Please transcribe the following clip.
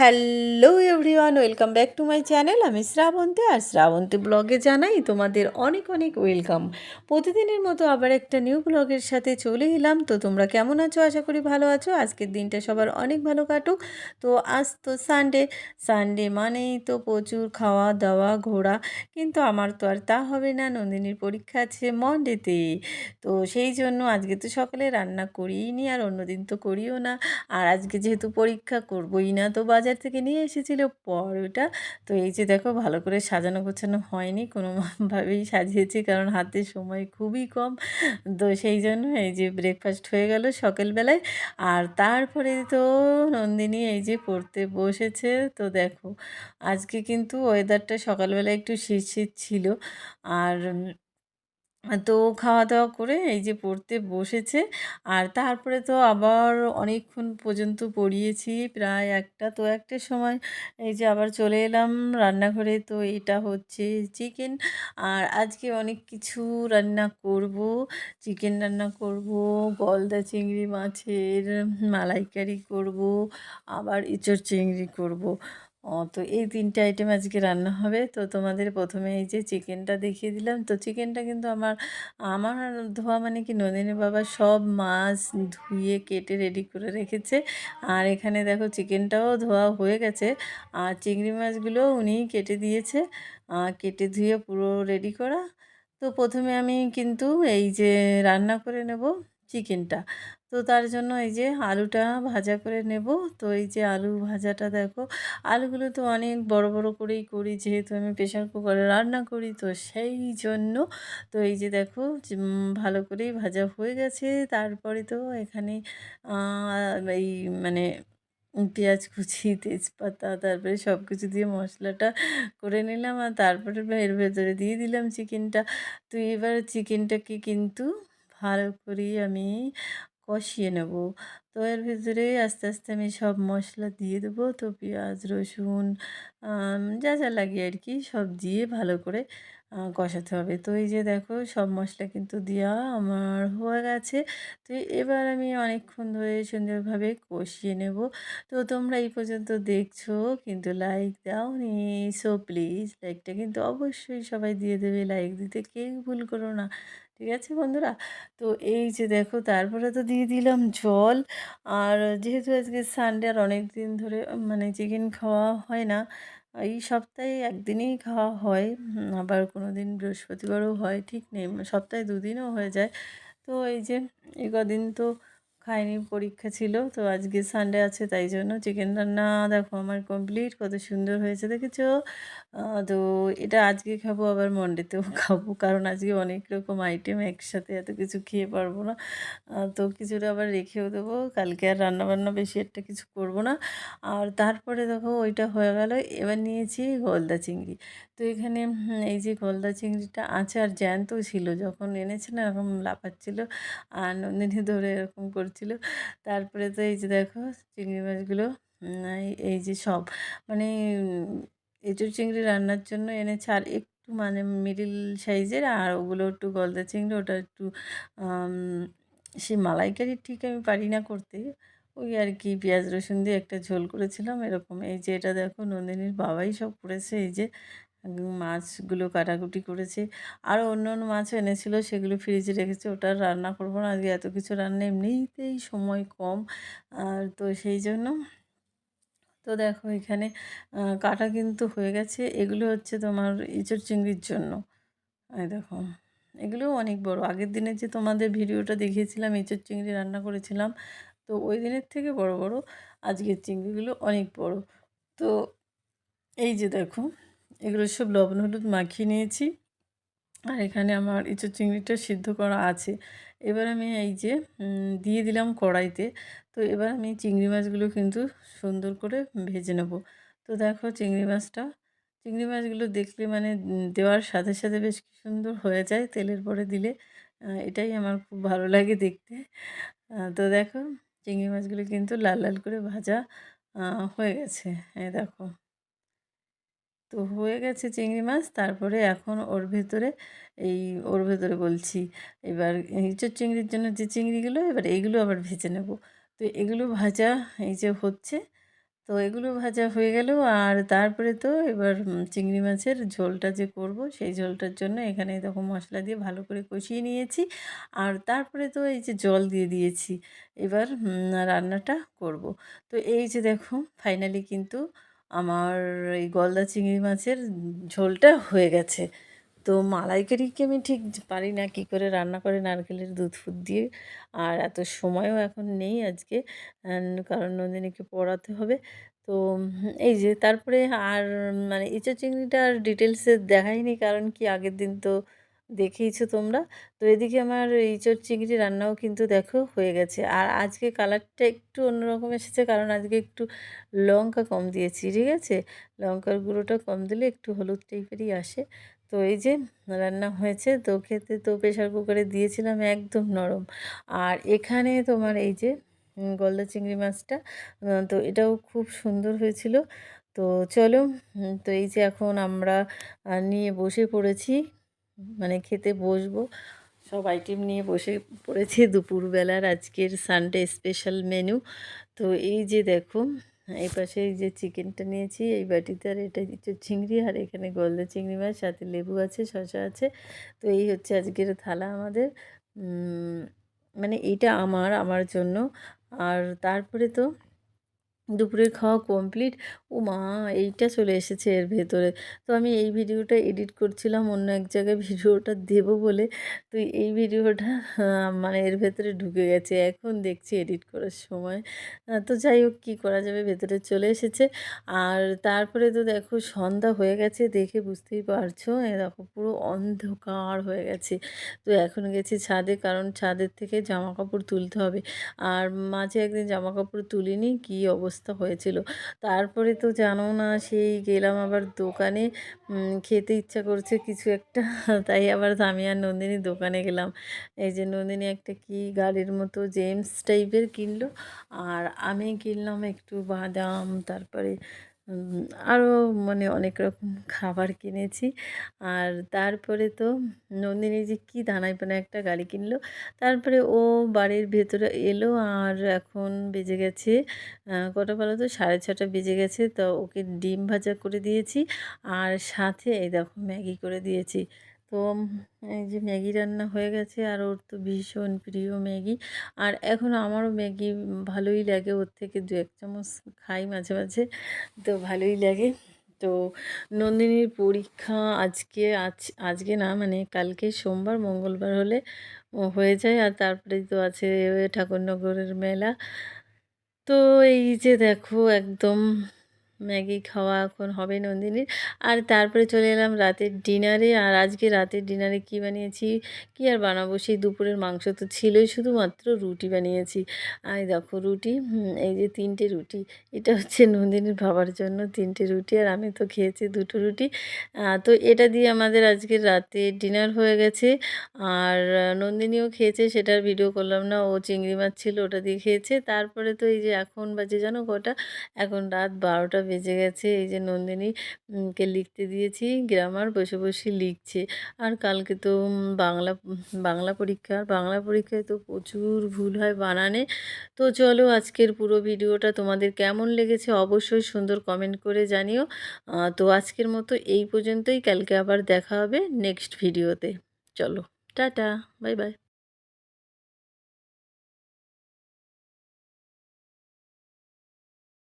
Hello everyone, welcome back to my channel. আমি শ্রাবন্তী, আর শ্রাবন্তী ব্লগে জানাই তোমাদের অনেক অনেক ওয়েলকাম। প্রতিদিনের মতো আবার একটা নিউ ব্লগের সাথে চলে এলাম। তো তোমরা কেমন আছো? আশা করি ভালো আছো। আজকের দিনটা সবার অনেক ভালো কাটুক। তো আজ তো সানডে সানডে মানেই তো প্রচুর খাওয়া দাওয়া, ঘোরা। কিন্তু আমার তো আর তা হবে না। নন্দিনীর পরীক্ষা আছে মন্ডেতে তো সেই জন্য আজকে তো সকালে রান্না করিই নি আর অন্যদিন তো করিও না। আর আজকে যেহেতু পরীক্ষা করবোই না, তো বাজার থেকে নিয়ে এসেছিল, পরোটা। তো এই যে দেখো, ভালো করে সাজানো গোছানো হয়নি কোনোভাবেই সাজিয়েছি, কারণ হাতে সময় খুবই কম। তো সেই জন্য এই যে ব্রেকফাস্ট হয়ে গেল সকালবেলায়। আর তারপরে তো নন্দিনী এই যে পড়তে বসেছে। তো দেখো, আজকে কিন্তু ওয়েদারটা সকালবেলা একটু শীত শীত ছিল। আর তো খাওয়া দাওয়া করে এই যে পড়তে বসেছে। আর তারপরে তো আবার অনেকক্ষণ পর্যন্ত পড়িয়েছি, প্রায় একটা তো একটা সময় এই যে আবার চলে এলাম রান্নাঘরে। তো এটা হচ্ছে চিকেন। আর আজকে অনেক কিছু রান্না করব। চিকেন রান্না করব, গলদা চিংড়ি মাছের মালাইকারি করব, আবার ইঁচড় চিংড়ি করব। তো এই তিনটে আইটেম আজকে রান্না হবে। তো তোমাদের প্রথমে এই যে চিকেনটা দেখিয়ে দিলাম। তো চিকেনটা কিন্তু আমার আমার ধোয়া মানে কি নন্দিনী বাবা সব মাছ ধুয়ে, কেটে রেডি করে রেখেছে। আর এখানে দেখো চিকেনটাও ধোয়া হয়ে গেছে। আর চিংড়ি মাছগুলো উনি কেটে দিয়েছে। কেটে ধুয়ে পুরো রেডি করা। তো প্রথমে আমি কিন্তু এই যে রান্না করে নেব। চিকেনটা। তো তার জন্য এই যে আলুটা ভাজা করে নেব। তো এই যে আলু ভাজাটা দেখো, আলুগুলো তো অনেক বড় বড় করেই করি। যেহেতু আমি প্রেশার কুকারে রান্না করি, তো সেই জন্য তো এই যে দেখো ভালো করেই ভাজা হয়ে গেছে। তারপরে তো এখানে এই মানে পেঁয়াজ কুচি, তেজপাতা, তারপরে সব কিছু দিয়ে মশলাটা করে নিলাম। আর তারপরে এর ভেতরে দিয়ে দিলাম চিকেনটা। তো এবার চিকেনটাকে কিন্তু ভালো করে আমি কষিয়ে নেব। তো এর ভিতরে আস্তে আস্তে আমি সব মশলা দিয়ে দেবো। তো পেঁয়াজ, রসুন যা যা লাগে আর কি সব দিয়ে ভালো করে কষাতে হবে। তো এই যে দেখো, সব মশলা কিন্তু দেওয়া আমার হয়ে গেছে। তো এবার আমি অনেকক্ষণ ধরে সুন্দরভাবে কষিয়ে নেব। তো তোমরা এই পর্যন্ত দেখছ, কিন্তু লাইক দাও নি। সো প্লিজ লাইকটা কিন্তু অবশ্যই সবাই দিয়ে দেবে। লাইক দিতে কেউ ভুল করো না। ঠিক আছে বন্ধুরা? তো এই যে দেখো, তারপরে তো দিয়ে দিলাম জল। আর যেহেতু আজকে সানডে আর অনেক দিন ধরে মানে চিকেন খাওয়া হয় না এই সপ্তাহে একদিনেই খাওয়া হয়। আবার কোনো দিন বৃহস্পতিবারও হয়, ঠিক নেই। সপ্তাহে দুদিনও হয়ে যায়। তো এই যে, এই কদিন তো খাইনি পরীক্ষা ছিল, তো আজকে সানডে আছে তাই জন্য চিকেন রান্না দেখো আমার কমপ্লিট কত সুন্দর হয়েছে দেখেছ? তো এটা আজকে খাব আবার মন্ডেতেও খাব, কারণ আজকে অনেক রকম আইটেম একসাথে এত কিছু খেয়ে পারব না। তো কিছুটা আবার রেখেও দেবো, কালকে আর রান্নাবান্না বেশি একটা কিছু করব না। আর তারপরে দেখো ওইটা হয়ে গেল, এবার নিয়েছি গলদা চিংড়ি। তো এখানে এই যে গলদা চিংড়িটা আছে আর জ্যান্ত ছিল, যখন এনেছে না এরকম লাফাচ্ছিল, আর নন্দিনী ধরে এরকম করছিল তারপরে তো এই যে দেখো চিংড়ি মাছগুলো এই যে সব। মানে এঁচুর চিংড়ি রান্নার জন্য এনেছে আর একটু মানে মিডিল সাইজের আর ওগুলো একটু গলদা চিংড়ি, ওটা একটু সে মালাইকারি ঠিক আমি পারি না করতে। ওই আর কি পেঁয়াজ রসুন দিয়ে একটা ঝোল করেছিলাম এরকম। এই যে এটা দেখো নন্দিনীর বাবাই সব করেছে। এই যে মাছগুলো কাটাকুটি করেছে। আরও অন্য অন্য মাছও এনেছিল, সেগুলো ফ্রিজে রেখেছে। ওটা রান্না করব না, আজকে এত কিছু রান্না এমনিতেই সময় কম। আর তো সেই জন্য তো দেখো এখানে কাটা কিন্তু হয়ে গেছে। এগুলো হচ্ছে তোমার ইঁচড় চিংড়ির জন্য। এই দেখো, এগুলোও অনেক বড়। আগের দিনের যে তোমাদের ভিডিওটা দেখিয়েছিলাম, ইঁচড় চিংড়ি রান্না করেছিলাম, তো ওই দিনের থেকে বড় বড় আজকের চিংড়িগুলো অনেক বড়। তো এই যে দেখো এগুলো সব লবণ, হলুদ মাখিয়ে নিয়েছি। আর এখানে আমার ইঁচড় চিংড়িটা সিদ্ধ করা আছে। এবার আমি এই যে দিয়ে দিলাম কড়াইতে। তো এবার আমি চিংড়ি মাছগুলো কিন্তু সুন্দর করে ভেজে নেব। তো দেখো চিংড়ি মাছটা, চিংড়ি মাছগুলো দেখলে মানে দেওয়ার সাথে সাথে বেশ সুন্দর হয়ে যায় তেলের পরে দিলে। এটাই আমার খুব ভালো লাগে দেখতে। তো দেখো, চিংড়ি মাছগুলো কিন্তু লাল লাল করে ভাজা হয়ে গেছে। এই দেখো। তো হয়ে গেছে চিংড়ি মাছ। তারপরে এখন ওর ভেতরে এই ওর ভেতরে বলছি, এবার ইঁচড় চিংড়ির জন্য যে চিংড়িগুলো, এবার এইগুলো আবার ভেজে নেব। তো এগুলো ভাজা এই যে হচ্ছে, তো এগুলো ভাজা হয়ে গেল। আর তারপরে তো এবার চিংড়ি মাছের ঝোলটা যে করব, সেই ঝোলটার জন্য এখানে দেখো মশলা দিয়ে ভালো করে কষিয়ে নিয়েছি। আর তারপরে তো এই যে জল দিয়ে দিয়েছি। এবার রান্নাটা করব। তো এই যে দেখো ফাইনালি কিন্তু আমার এই গলদা চিংড়ি মাছের ঝোলটা হয়ে গেছে। তো মালাইকারিকে আমি ঠিক পারি না? কী করে রান্না করে নারকেলের দুধ ফুদ দিয়ে? আর এত সময়ও এখন নেই আজকে কারণ নন্দিনীকে পড়াতে হবে। তো এই যে, তারপরে আর মানে ইঁচড় চিংড়িটা আর ডিটেলসে দেখাইনি, কারণ কি আগের দিন তো দেখেইছো তোমরা? তো এদিকে আমার ইঁচড় চিংড়ি রান্নাও কিন্তু দেখো হয়ে গেছে। আর আজকে কালারটা একটু অন্যরকম এসেছে, কারণ আজকে একটু লঙ্কা কম দিয়েছি, ঠিক আছে? লঙ্কার গুঁড়োটা কম দিলে একটু হলুদ টাইপেরই আসে। তো এই যে রান্না হয়েছে, তো খেতে তো প্রেশার কুকারে দিয়েছিলাম একদম নরম। আর এখানে তোমার এই যে গলদা চিংড়ি মাছটা তো এটাও খুব সুন্দর হয়েছিল। তো চলো তো এই যে এখন আমরা নিয়ে বসে পড়েছি। মানে খেতে বসবো। সব আইটেম নিয়ে বসে পড়েছি দুপুরবেলার আজকের সানডে স্পেশাল মেনু তো এই যে দেখো, এই পাশে এই যে চিকেনটা নিয়েছি, এই বাটিতে আর এটা হচ্ছে চিংড়ি, আর এখানে গলদা চিংড়ি মাছ, সাথে লেবু আছে, শসা আছে। তো এই হচ্ছে আজকের থালা আমাদের। মানে এইটা আমার আমার জন্য। আর তারপরে তো দুপুরের খাওয়া কমপ্লিট ও মা এইটা চলে এসেছে এর ভেতরে। তো আমি এই ভিডিওটা এডিট করছিলাম, অন্য এক জায়গায় ভিডিওটা দেব বলে। তো এই ভিডিওটা মানে এর ভেতরে ঢুকে গেছে, এখন দেখছি এডিট করার সময়। তো যাই হোক, কী করা যাবে, ভেতরে চলে এসেছে। আর তারপরে তো দেখো, সন্ধ্যা হয়ে গেছে, দেখে বুঝতেই পারছ দেখো, পুরো অন্ধকার হয়ে গেছে। তো এখন গেছি ছাদে, কারণ ছাদের থেকে জামা কাপড় তুলতে হবে। আর মাঝে একদিন জামা কাপড় তুলিনি, কী অবস্থা? হয়েছিল। তারপরে তো জানো না, সেই গেলাম আবার দোকানে। খেতে ইচ্ছা করছে কিছু একটা, তাই আবার আমি আর নন্দিনী দোকানে গেলাম। এই যে নন্দিনী একটা কি গাড়ির মতো জেমস টাইপের কিনলো। আর আমি কিনলাম একটু বাদাম, তারপরে আরও মানে অনেক রকম খাবার কিনেছি। আর তারপরে তো নন্দিনী যে কী দানায় পানায় একটা গাড়ি কিনলো, তারপরে ও বাড়ির ভেতরে এলো আর এখন বেজে গেছে কটা বলো তো? সাড়ে ছটা বেজে গেছে, তো ওকে ডিম ভাজা করে দিয়েছি। আর সাথে এই দেখো ম্যাগি করে দিয়েছি। তো এই যে ম্যাগি রান্না হয়ে গেছে আর ওর তো ভীষণ প্রিয় ম্যাগি। আর এখন আমারও ম্যাগি ভালোই লাগে, ওর থেকে দু এক চামচ খাই মাঝে মাঝে, তো ভালোই লাগে। তো নন্দিনীর পরীক্ষা আজকে আজ, আজকে না মানে কালকে সোমবার, মঙ্গলবার হলে হয়ে যায়। আর তারপরে তো আছে ঠাকুরনগরের মেলা। তো এই যে দেখো, একদম ম্যাগি খাওয়া এখন হবে নন্দিনীর। আর তারপরে চলে এলাম রাতের ডিনারে। আর আজকে রাতের ডিনারে কি বানিয়েছি? কি আর বানাবো? সেই দুপুরের মাংস তো ছিলই, শুধুমাত্র রুটি বানিয়েছি। আর দেখো রুটি এই যে তিনটে রুটি। এটা হচ্ছে নন্দিনীর বাবার জন্য তিনটে রুটি, আর আমি তো খেয়েছি দুটো রুটি। তো এটা দিয়ে আমাদের আজকে রাতে ডিনার হয়ে গেছে। আর নন্দিনীও খেয়েছে, সেটার ভিডিও করলাম না। ও চিংড়ি মাছ ছিল, ওটা দিয়ে খেয়েছে। তারপরে তো এই যে এখন বাজে জানো কটা? এখন রাত বারোটা বেজে গেছে। এই যে নন্দিনীকে লিখতে দিয়েছি, গ্রামার বসে বসে লিখছে। আর কালকে তো বাংলা বাংলা পরীক্ষা। বাংলা পরীক্ষায় তো প্রচুর ভুল হয় বানানে। তো চলো আজকের পুরো ভিডিওটা তোমাদের কেমন লেগেছে অবশ্যই সুন্দর কমেন্ট করে জানিও। তো আজকের মতো এই পর্যন্তই। কালকে আবার দেখা হবে নেক্সট ভিডিওতে চলো, টাটা বাই বাই